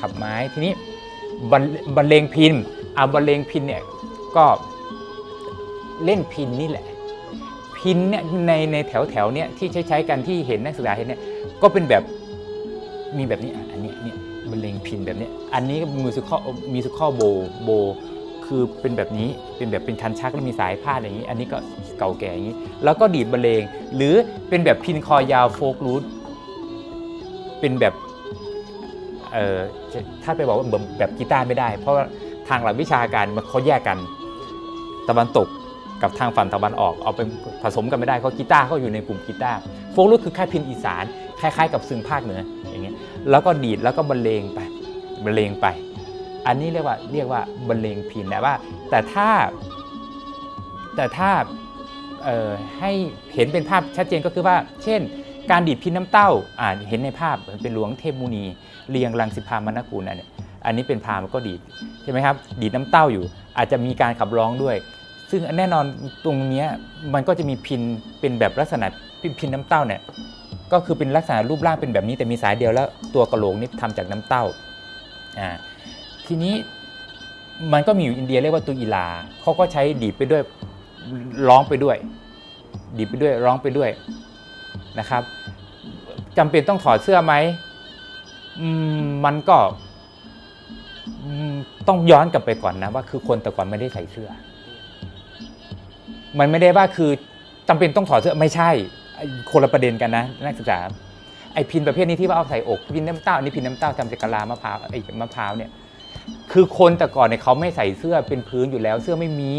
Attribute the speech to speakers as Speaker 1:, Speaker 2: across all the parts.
Speaker 1: ขับไม้ทีนี้บรรเลงพินอาบรรเลงพินเนี่ยก็เล่นพินนี่แหละ พินเนี่ยในในแถวแถวเนี่ยที่ใช้ใช้กันที่เห็นนักศึกษาเห็นเนี่ยก็เป็นแบบมีแบบนี้อันนี้เนี่ยบรรเลงพินแบบนี้ อันนี้มิวสิคอมิวสิคอโบโบคือเป็นแบบนี้เป็นแบบเป็นคันชักแล้วมีสายพาดอย่างนี้ อันนี้ก็เก่าแก่อย่างนี้ แล้วก็ดีดบรรเลง หรือเป็นแบบพินคอยาวโฟกรูทเป็นแบบ เออถ้าไปบอกว่าแบบกีตาร์ไม่ได้ เพราะว่าทางหลักวิชาการมันเขาแยกกันตะวันตกกับทางฝั่งตะวันออกเอาไปผสมกันไม่ได้เพรากีตาร์เขาอยู่ในกลุ่มกีตาร์โฟกรูทคือค่ายพินอีสานคล้ายๆ กับซึ่งภาคเหนืออย่างเงี้ยแล้วก็ดีดแล้วก็บรรเลงไปบรรเลงไป อันนี้เรียกว่าเรียกว่าบรรเลงพินแต่ว่า แต่ถ้า แต่ถ้าให้เห็นเป็นภาพชัดเจนก็คือว่า เช่น การดีดพินน้ำเต้าอ่าเห็นในภาพเป็นหลวงเทพมุนีเรียงรังสิพามนกุลอันนี้อันนี้เป็นพามณ์ก็ดีดใช่ไหมครับดีดน้ำเต้าอยู่ อาจจะมีการขับร้องด้วย ซึ่งแน่นอนตรงนี้มันก็จะมีพินเป็นแบบลักษณะพินพินน้ำเต้าเนี่ยก็คือเป็นลักษณะรูปร่างเป็นแบบนี้แต่มีสายเดียวแล้วตัวกระโหลกนี่ทำจากน้ำเต้าอ่าทีนี้มันก็มีอยู่อินเดียเรียกว่าตุอีลาเขาก็ใช้ดีดไปด้วยร้องไปด้วย ดีดไปด้วยร้องไปด้วย นะครับจำเป็นต้องถอดเสื้อไหมมันก็ต้องย้อนกลับไปก่อนนะว่าคือคนแต่ก่อนไม่ได้ใส่เสื้อ มันไม่ได้ว่าคือจำเป็นต้องถอดเสื้อไม่ใช่ คนละประเด็นกันนะนักศึกษาไอพินประเภทนี้ที่ว่าเอาใส่อกพินน้ำเต้าอันนี่พินน้ำเต้าทำจากกะลามะพร้าวไอมะพร้าวเนี่ย คือคนแต่ก่อนเนี่ยเขาไม่ใส่เสื้อเป็นพื้นอยู่แล้ว เสื้อไม่มี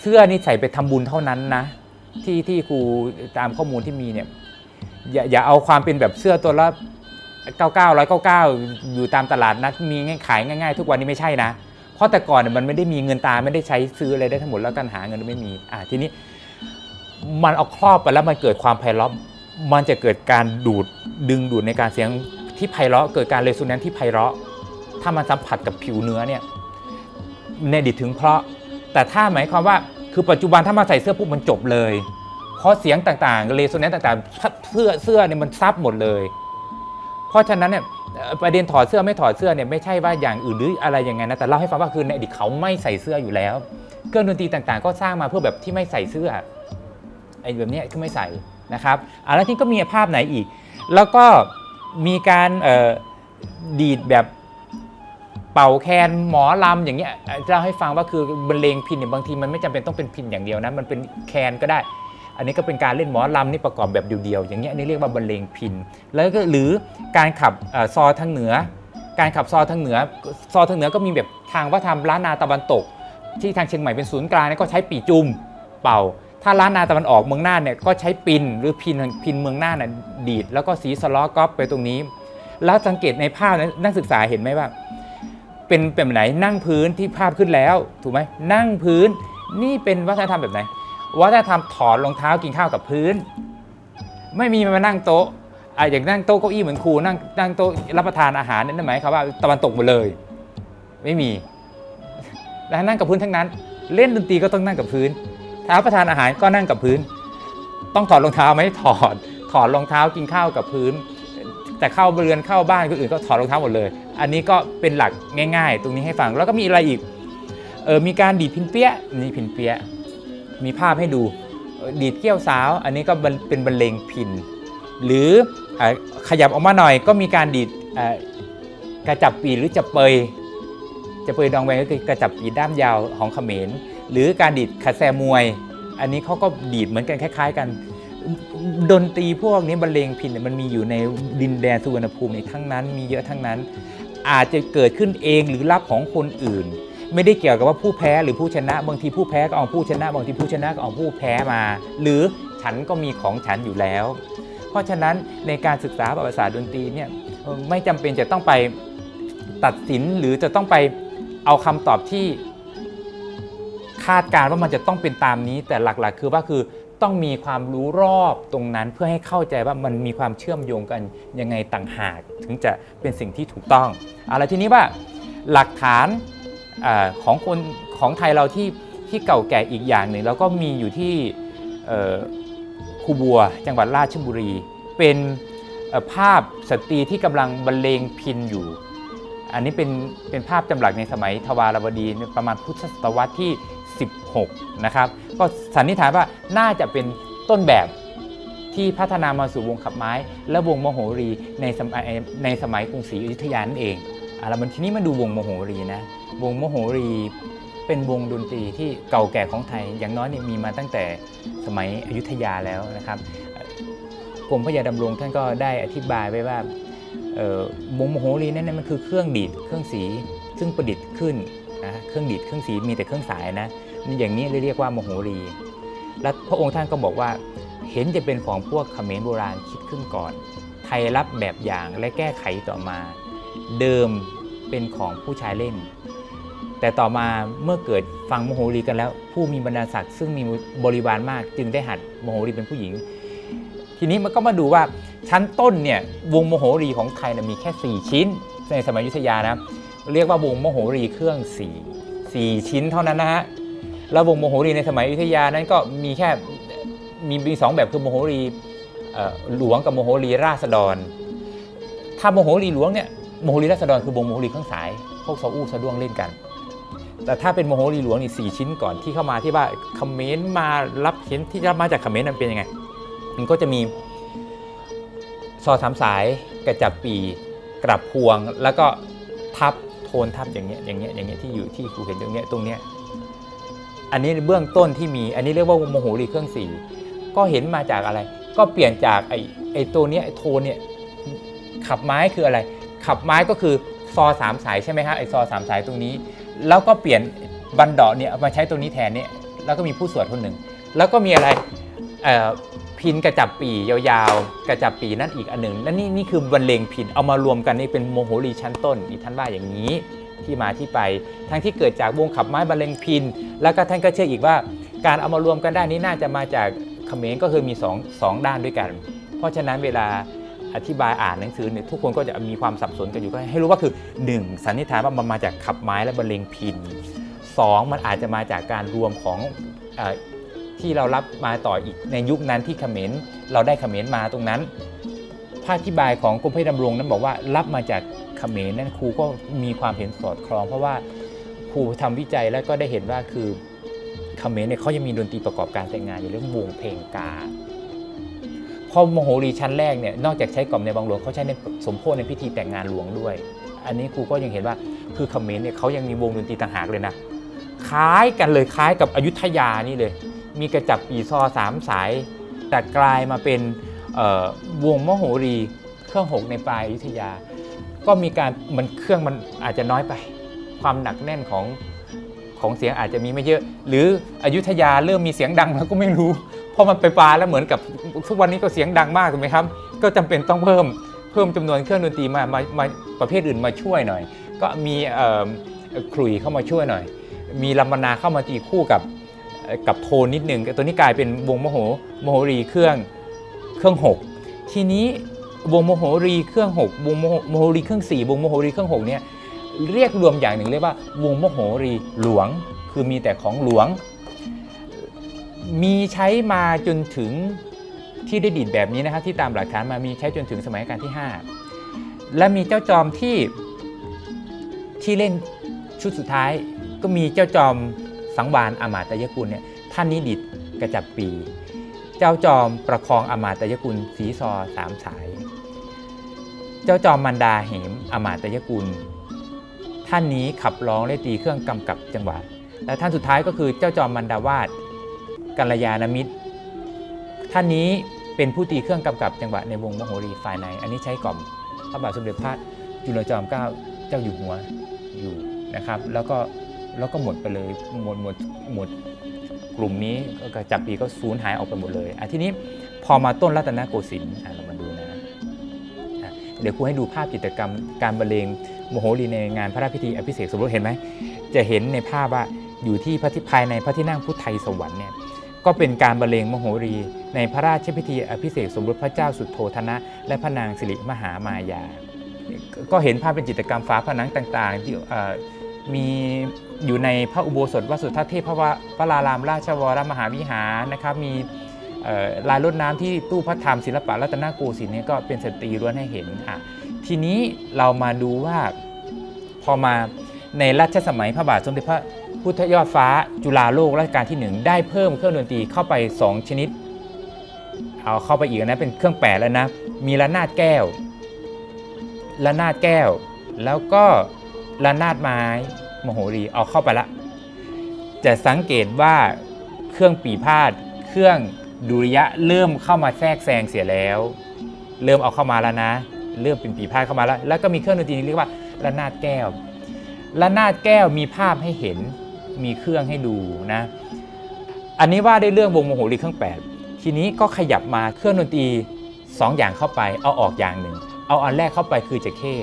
Speaker 1: เสื้อนี่ใส่ไปทำบุญเท่านั้นนะ ที่ที่ครูตามข้อมูลที่มีเนี่ยอย่าอย่าเอาความเป็นแบบเสื้อตัวละเก้าเก้าร้อยเก้าเก้าอยู่ตามตลาดนัดมีง่ายขายง่ายๆ ทุกวันนี้ไม่ใช่นะ เพราะแต่ก่อนเนี่ยมันไม่ได้มีเงินตาไม่ได้ใช้ซื้ออะไรได้ทั้งหมดแล้วการหาเงินไม่มีอ่าทีนี้มันเอาครอบไปแล้วมันเกิดความไพเราะมันจะเกิดการดูดดึงดูดในการเสียงที่ไพเราะเกิดการเรซูแนนที่ไพเราะ ถ้ามันสัมผัสกับผิวเนื้อเนี่ยในดิดถึงเพราะ แต่ถ้าหมายความว่า คือปัจจุบันถ้ามาใส่เสื้อปุ๊บมันจบเลยเพราะเสียงต่างๆเรโซแนนต่างๆ เสื้อเสื้อเนี่ยมันซับหมดเลย เพราะฉะนั้นเนี่ยประเด็นถอดเสื้อไม่ถอดเสื้อเนี่ยไม่ใช่ว่าอย่างอื่นหรืออะไรยังไงนะแต่เล่าให้ฟังว่าคือในอดีตเขาไม่ใส่เสื้ออยู่แล้ว เครื่องดนตรีต่างๆ ก็สร้างมาเพื่อแบบที่ไม่ใส่เสื้อไอ้แบบนี้ยคือไม่ใส่นะครับอะแล้วที่ก็มีภาพไหนอีก แล้วก็มีการดีดแบบ เป่าแคนหมอลำอย่างเงี้ยเล่าให้ฟังว่าคือบรรเลงพินเนี่ยบางทีมันไม่จำเป็นต้องเป็นพินอย่างเดียวนะมันเป็นแคนก็ได้ อันนี้ก็เป็นการเล่นหมอลำนี่ประกอบแบบเดียวๆอย่างเงี้ยอันนี่เรียกว่าบรรเลงพิน แล้วก็หรือการขับเอ่อซอทางเหนือ การขับซอทางเหนือซอทางเหนือก็มีแบบทางวัฒนธรรมล้านนาตะวันตก ที่ทางเชียงใหม่เป็นศูนย์กลางเนี่ยก็ใช้ปีจุ่มเป่าถ้าล้านนาตะวันออกเมืองน่านเนี่ยก็ใช้ปินหรือพินพินเมืองน่านน่ะดีด แล้วก็สีสล้อก๊อปไปตรงนี้ แล้วสังเกตในภาพนั้นนักศึกษาเห็นไหมว่า เป็นแบบไหนนั่งพื้นที่ภาพขึ้นแล้ว ถูกไหมนั่งพื้นนี่เป็นวัฒนธรรมแบบไหน วัฒนธรรมถอดรองเท้ากินข้าวกับพื้น ไม่มีมานั่งโต๊ะอะอย่างนั่งโต๊ะเก้าอี้เหมือนครูนั่งนั่งโต๊ะรับประทานอาหารนั่นหมายความว่าตะวันตกหมดเลย ไม่มีแล้วนั่งกับพื้นทั้งนั้น เล่นดนตรีก็ต้องนั่งกับพื้นถ้ารับประทานอาหารก็นั่งกับพื้น ต้องถอดรองเท้าไหมถอด ถอดรองเท้ากินข้าวกับพื้น แต่เข้าเรือนเข้าบ้านคนอื่นก็ถอดรองเท้าหมดเลย อันนี้ก็เป็นหลักง่าย ๆ ตรงนี้ให้ฟังแล้วก็มีอะไรอีกเออมีการดีดพินเปี้ยะนี่พินเปี้ยะมีภาพให้ดูดีดเกี้ยวสาว อันนี้ก็เป็นบรรเลงพิน หรืออขยับออกมาหน่อยก็มีการดีดกระจับปีหรือจะเปยจะเปยดองแวงก็คือกระจับปีด้ามยาวของเขมร หรือการดีดขัดแซมวย อันนี้เขาก็ดีดเหมือนกันคล้าย ๆ กัน ดนตรีพวกนี้บรรเลงพินเนี่ยมันมีอยู่ในดินแดนสุวรรณภูมิในทั้งนั้น มีเยอะทั้งนั้น อาจจะเกิดขึ้นเองหรือรับของคนอื่น ไม่ได้เกี่ยวกับว่าผู้แพ้หรือผู้ชนะ บางทีผู้แพ้ก็เอาผู้ชนะ บางทีผู้ชนะก็เอาผู้แพ้มา หรือฉันก็มีของฉันอยู่แล้ว เพราะฉะนั้นในการศึกษาประวัติศาสตร์ดนตรีเนี่ยไม่จำเป็นจะต้องไปตัดสินหรือจะต้องไปเอาคำตอบที่คาดการว่ามันจะต้องเป็นตามนี้แต่หลักๆ คือว่าคือ ต้องมีความรู้รอบตรงนั้นเพื่อให้เข้าใจว่ามันมีความเชื่อมโยงกันยังไงต่างหากถึงจะเป็นสิ่งที่ถูกต้องอาละทีนี้ว่าหลักฐานอของคนของไทยเราที่ที่เก่าแก่อีกอย่างหนึ่งแล้วก็มีอยู่ที่คูบัวจังหวัดราชบุรี เป็นภาพสตรีที่กำลังบรรเลงพินอยู่ อันนี้เป็นเป็นภาพจำหลักในสมัยทวารวดีประมาณพุทธศตวรรษที่ 6นะครับก็สันนิษฐานว่าน่าจะเป็นต้นแบบที่พัฒนามาสู่วงขับไม้ และวงมโหรีในสมัยในสมัยกรุงศรีอยุธยานั่นเองอะแล้วมันทีนี้มาดูวงมโหรีนะวงมโหรีเป็นวงดนตรีที่เก่าแก่ของไทย อย่างน้อยเนี่ยมีมาตั้งแต่สมัยอยุธยาแล้วนะครับกรมพระยาดำรงท่านก็ได้อธิบายไว้ว่าวงมโหรีนั่นมันคือเครื่องดีดเครื่องสีซึ่งประดิษฐ์ขึ้นนะเครื่องดีดเครื่องสีมีแต่เครื่องสายนะ อย่างนี้เรียกว่ามโหรี และพระองค์ท่านก็บอกว่าเห็นจะเป็นของพวกเขมรโบราณคิดขึ้นก่อน ไทยรับแบบอย่างและแก้ไขต่อมา เดิมเป็นของผู้ชายเล่น แต่ต่อมาเมื่อเกิดฟังโมโหรีกันแล้ว ผู้มีบรรดาศักดิ์ซึ่งมีบริวารมาก จึงได้หัดโมโหรีเป็นผู้หญิง ทีนี้มันก็มาดูว่าชั้นต้นเนี่ยวงโมโหรีของไทยนะมีแค่ 4 ชิ้น ในสมัยยุธยานะเรียกว่าวงโมโหรีเครื่อง4 4ชิ้นเท่านั้นนะฮะ แล้ววงโมโหรีในสมัยอยุธยานั้นก็มีแค่มีมีสองแบบคือโมโหรีหลวงกับโมโหรีราษฎร ถ้าโมโหรีหลวงเนี่ยโมโหรีราษฎรคือวงโมโหรีเครื่องสาย พวกซออู้ซะด้วงเล่นกัน แต่ถ้าเป็นโมโหรีหลวงนี่สี่ชิ้นก่อนที่เข้ามาที่ว่าคอมเมนต์มารับเห็นที่รับมาจากคอมเมนต์นั้นเป็นยังไง มันก็จะมีซอสามสายกระจับปีกระบพวงแล้วก็ทับโทนทับอย่างเงี้ยอย่างเงี้ยอย่างเงี้ยที่อยู่ที่ครูเห็นตรงเนี้ยตรงเนี้ย อันนี้เบื้องต้นที่มี อันนี้เรียกว่าโมโหรีเครื่องสีก็เห็นมาจากอะไร ก็เปลี่ยนจากไอ้ไอ้ตัวเนี้ยไอ้โทนเนี่ยขับไม้คืออะไร ขับไม้ก็คือซอสามสายใช่ไหมฮะไอ้ซอสามสายตรงนี้ แล้วก็เปลี่ยนบันดาะเนี่ยมาใช้ตัวนี้แทนเนี่ยแล้วก็มีผู้สวดคนหนึ่ง แล้วก็มีอะไรพินกระจับปียาวๆ กระจับปีนั่นอีกอันหนึ่งและนี่นี่คือบรรเลงพินเอามารวมกันนี่เป็นโมโหรีชั้นต้นนี่ท่านว่าอย่างนี้ ที่มาที่ไป ทั้งที่เกิดจากวงขับไม้บรรเลงพิน แล้วก็ท่านก็เชื่ออีกว่า การเอามารวมกันได้นี้น่าจะมาจากเขมรก็คือมีสองสองด้านด้วยกัน เพราะฉะนั้นเวลาอธิบายอ่านหนังสือเนี่ยทุกคนก็จะมีความสับสนกันอยู่ก็ให้รู้ว่าคือ 1. สันนิษฐานว่ามันมาจากขับไม้และบรรเลงพิน 2. มันอาจจะมาจากการรวมของอที่เรารับมาต่ออีกในยุคนั้นที่เขมรเราได้เขมรมาตรงนั้นภาคอธิบายของกรมพระดำรงนั้นบอกว่ารับมาจาก เขมรนั่นครูก็มีความเห็นสอดคล้อง เพราะว่าครูทำวิจัยแล้วก็ได้เห็นว่าคือเขมรเนี่ยเขายังมีดนตรีประกอบการแต่งงานอยู่เรื่องวงเพลงกาพอโมโหรีชั้นแรกเนี่ยนอกจากใช้กล่อมในบางหลวงเขาใช้ในสมโพธิในพิธีแต่งงานหลวงด้วย อันนี้ครูก็ยังเห็นว่าคือเขมรเนี่ยเขายังมีวงดนตรีต่างหากเลยนะคล้ายกันเลยคล้ายกับอยุธยานี่เลย มีกระจับปีซอสามสาย แต่กลายมาเป็นวงมโหรีเครื่องหกในปลายอยุธยา ก็มีการมันเครื่องมันอาจจะน้อยไป ความหนักแน่นของของเสียงอาจจะมีไม่เยอะ หรืออยุธยาเริ่มมีเสียงดังแล้วก็ไม่รู้เพราะมันไปปลาแล้วเหมือนกับทุกวันนี้ก็เสียงดังมากถูกไหมครับ ก็จำเป็นต้องเพิ่มเพิ่มจำนวนเครื่องดนตรีมามามาประเภทอื่นมาช่วยหน่อย ก็มีเอ่อขลุ่ยเข้ามาช่วยหน่อย มีลำบรรณาเข้ามาตีคู่กับกับโทนนิดหนึ่งตัวนี้กลายเป็นวงโมโหโมโหรีเครื่องเครื่องหกทีนี้ วงโมโหรีเครื่องหกวงโมโหรีเครื่องสี่วงโมโหรีเครื่องหกเนี่ยเรียกรวมอย่างหนึ่งเรียกว่าวงโมโหรีหลวง คือมีแต่ของหลวง มีใช้มาจนถึงที่ได้ดีดแบบนี้นะครับที่ตามหลักฐานมามีใช้จนถึงสมัยกาลที่ 5 และมีเจ้าจอมที่ที่เล่นชุดสุดท้าย ก็มีเจ้าจอมสังวานอามาตยกุลเนี่ยท่านนี้ดิดกระจับปี เจ้าจอมประคองอามาตยกุลสีซอสามสาย เจ้าจอมมันดาเหมอามาตยกุล ท่านนี้ขับร้องและตีเครื่องกำกับจังหวะและท่านสุดท้ายก็คือเจ้าจอมมันดาวาดกัลยาณมิตร ท่านนี้เป็นผู้ตีเครื่องกำกับจังหวะในวงมโหรีฝ่ายใน อันนี้ใช้กล่อมพระบาทสมเด็จพระจุลจอมเกล้าเจ้าอยู่หัวอยู่นะครับ แล้วก็แล้วก็หมดไปเลยหมดหมดหมดกลุ่มนี้ก็จับปีก็สูญหายออกไปหมดเลยอะทีนี้พอมาต้นรัตนโกสินทร์ เดี๋ยวครูให้ดูภาพจิตรกรรมการบรรเลงโมโหรีในงานพระราชพิธีอภิเษกสมรสเห็นไหมจะเห็นในภาพว่าอยู่ที่พระที่ภายในพระที่นั่งพุทธไทยสวรรค์เนี่ยก็เป็นการบรรเลงมโหรี ในพระราชพิธีอภิเษกสมรสพระเจ้าสุดโทธนะ และพระนางสิริมหามายา ก็เห็นภาพเป็นจิตรกรรมฝาผนังต่างๆที่มีอยู่ในพระอุโบสถวัดสุทัศน์เทพพระวรารามราชวรมหาวิหารนะครับมี ลายรดน้ำที่ตู้พระธรรมศิลปะรัตนโกสินทร์เนี่ยก็เป็นสตรีล้วนให้เห็นอะทีนี้เรามาดูว่าพอมาในรัชสมัยพระบาทสมเด็จพระพุทธยอดฟ้าจุฬาโลกรัชกาลที่หนึ่งได้เพิ่มเครื่องดนตรีเข้าไป 2 ชนิด เอาเข้าไปอีกนะเป็นเครื่องแปดแล้วนะ มีระนาดแก้ว ระนาดแก้ว แล้วก็ระนาดไม้มโหรีเอาเข้าไปละ จะสังเกตว่าเครื่องปีพาดเครื่อง ดุริยะเริ่มเข้ามาแทรกแซงเสียแล้ว เริ่มเอาเข้ามาแล้วนะ เริ่มเป็นปีพาดเข้ามาแล้ว แล้วก็มีเครื่องดนตรีเรียกว่าระนาดแก้วระนาดแก้วมีภาพให้เห็นมีเครื่องให้ดูนะ อันนี้ว่าได้เรื่องวงโมโหรีเครื่องแปดทีนี้ก็ขยับมาเครื่องดนตรีสองอย่างเข้าไป เอาออกอย่างหนึ่ง เอาอันแรกเข้าไปคือจะเข้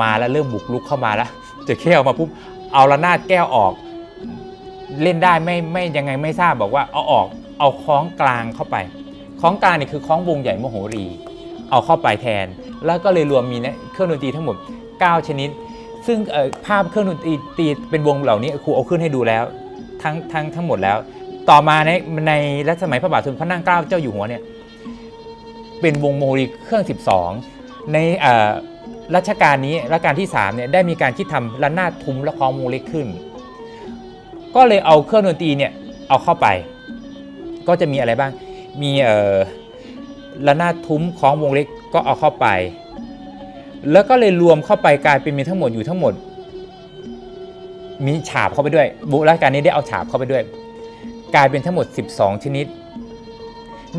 Speaker 1: มาแล้วเริ่มบุกลุกเข้ามาแล้วจะเข้ออกมาปุ๊บเอาระนาดแก้วออก เล่นได้ไม่ไม่ยังไงไม่ทราบบอกว่าเอาออก เอาคล้องกลางเข้าไปคล้องกลางนี่คือคล้องวงใหญ่โมโหรี เอาเข้าไปแทน แล้วก็เลยรวมมีเนี่ยเครื่องดนตรีทั้งหมด 9 ชนิด ซึ่งเอ่อภาพเครื่องดนตรีตีเป็นวงเหล่านี้ครูเอาขึ้นให้ดูแล้วทั้งทั้งทั้งหมดแล้ว ต่อมาในในรัชสมัยพระบาทสมเด็จพระนั่งเกล้าเจ้าอยู่หัวเนี่ยเป็นวงโมรีเครื่อง 12 ในอ่อรัชกาลนี้รัชกาลที่ 3 เนี่ยได้มีการคิดทำระนาดทุ้มและคล้องวงเล็กขึ้น ก็เลยเอาเครื่องดนตรีเนี่ยเอาเข้าไป ก็จะมีอะไรบ้าง มีเอ่อระนาดทุ้มคล้องวงเล็กก็เอาเข้าไป แล้วก็เลยรวมเข้าไปกลายเป็นมีทั้งหมดอยู่ทั้งหมด มีฉาบเข้าไปด้วย บุรัชการนี้ได้เอาฉาบเข้าไปด้วย กลายเป็นทั้งหมด 12 ชนิด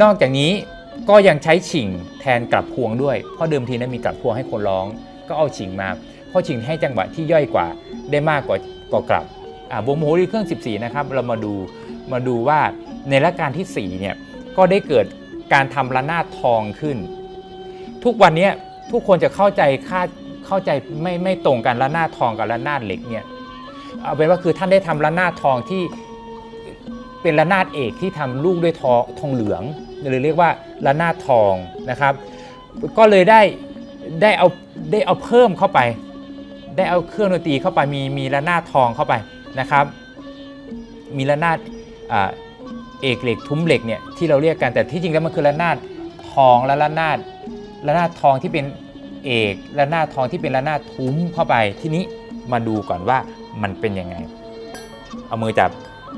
Speaker 1: นอกจากนี้ก็ยังใช้ฉิงแทนกลับพวงด้วย เพราะเดิมทีนั้นมีกลับพวงให้คนร้อง ก็เอาฉิงมา เพราะฉิงให้จังหวะที่ย่อยกว่าได้มากกว่ากว่ากลับอ่าวงโมโหรีเครื่อง 14 นะครับ เรามาดูมาดูว่า ในรัชกาลที่4เนี่ยก็ได้เกิดการทำระนาดทองขึ้น ทุกวันนี้ทุกคนจะเข้าใจคาดเข้าใจไม่ไม่ตรงกันระนาดทองกับระนาดเหล็กเนี่ยเอาเป็นว่าคือท่านได้ทำระนาดทองที่เป็นระนาดเอกที่ทำลูกด้วยทองทองเหลืองหรือเรียกว่าระนาดทองนะครับ ก็เลยได้ได้เอาได้เอาเพิ่มเข้าไป ได้เอาเครื่องดนตรีเข้าไปมีมีระนาดทองเข้าไปนะครับ มีระนาดอ่า เอกเหล็กทุ้มเหล็กเนี่ยที่เราเรียกกันแต่ที่จริงแล้วมันคือระนาดทองและระนาดระนาดทองที่เป็นเอกระนาดทองที่เป็นระนาดทุ้มเข้าไปทีนี้มาดูก่อนว่ามันเป็นยังไง เอามือจับ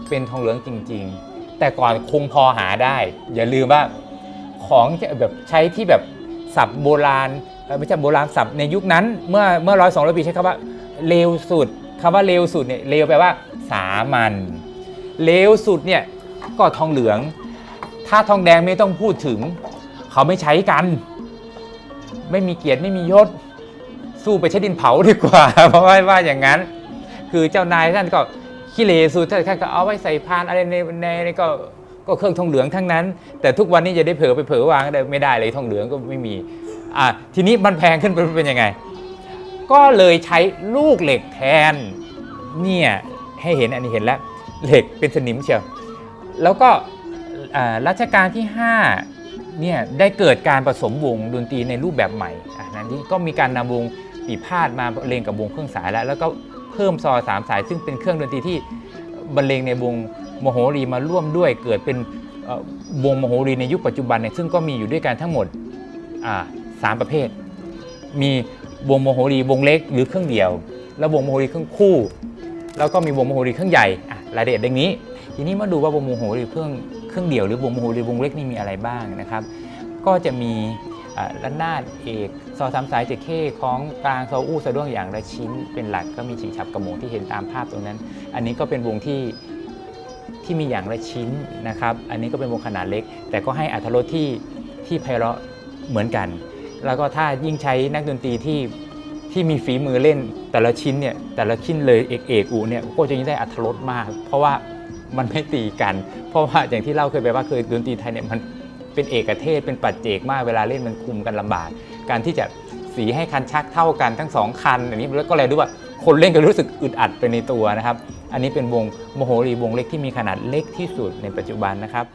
Speaker 1: เป็นทองเหลืองจริง ๆ แต่ก่อนคงพอหาได้ อย่าลืมว่าของแบบใช้ที่แบบศัพท์โบราณไม่ใช่โบราณศัพท์ในยุคนั้น เมื่อเมื่อร้อยสองร้อยปีใช้คำว่าเร็วสุดคำว่าเร็วสุดเนี่ยเร็วแปลว่า สามัญเร็วสุดเนี่ย ก็ทองเหลือง ถ้าทองแดงไม่ต้องพูดถึง เขาไม่ใช้กัน ไม่มีเกียรติไม่มียศ สู้ไปใช้ดินเผาดีกว่า เพราะว่าว่าอย่างนั้น คือเจ้านายท่านก็ขี้เลสุท่านก็เอาไว้ใส่พานอะไรในในในก็ก็เครื่องทองเหลืองทั้งนั้น แต่ทุกวันนี้จะได้เผลอไปเผลอวางได้ไม่ได้เลยทองเหลืองก็ไม่มีอะทีนี้มันแพงขึ้นเป็นเป็นยังไง ก็เลยใช้ลูกเหล็กแทนเนี่ยให้เห็นอันนี้เห็นแล้ว เหล็กเป็นสนิมเชียว แล้วก็รัชกาลที่5เนี่ยได้เกิดการผสมวงดนตรีในรูปแบบใหม่อะนั้นที่ก็มีการนำวงปีพาดมาเรียงกับวงเครื่องสายแล้ว แล้วก็เพิ่มซอสามสาย ซึ่งเป็นเครื่องดนตรีที่บรรเลงในวงโมโหรีมาร่วมด้วยเกิดเป็นวงโมโหรีในยุคปัจจุบันเนี่ยซึ่งก็มีอยู่ด้วยกันทั้งหมดสามประเภท มีวงโมโหรีวงเล็กหรือเครื่องเดียว แล้ววงโมโหรีเครื่องคู่ แล้วก็มีวงโมโหรีเครื่องใหญ่รายละเอียดดังนี้ ทีนี้มาดูว่าวงโมโหหรีเครื่องเครื่องเดี่ยวหรือวงโมโหหรีวงเล็กนี่มีอะไรบ้างนะครับ ก็จะมีอ่าระนาดเอกซอสามสายเจเข้ของกลางซออู้สะด้วงอย่างละชิ้นเป็นหลักก็มีชิงฉับกระโหมงที่เห็นตามภาพตรงนั้น อันนี้ก็เป็นวงที่ที่มีอย่างละชิ้นนะครับ อันนี้ก็เป็นวงขนาดเล็ก แต่ก็ให้อัตรสที่ที่ไพเราะเหมือนกัน แล้วก็ถ้ายิ่งใช้นักดนตรีที่ที่มีฝีมือเล่นแต่ละชิ้นเนี่ยแต่ละชิ้นเลยเอกเอกอูเนี่ยก็จะยิ่งได้อัตรสมาก เพราะว่า มันไม่ตีกัน เพราะว่าอย่างที่เล่าเคยไปว่าเคยดนตรีไทยเนี่ยมันเป็นเอกเทศเป็นปัจเจกมากเวลาเล่นมันคุมกันลำบาก การที่จะสีให้คันชักเท่ากันทั้งสองคันอันนี้แล้วก็เลยดูว่าคนเล่นก็รู้สึกอึดอัดไปในตัวนะครับ อันนี้เป็นวงโมโหรีวงเล็กที่มีขนาดเล็กที่สุดในปัจจุบันนะครับ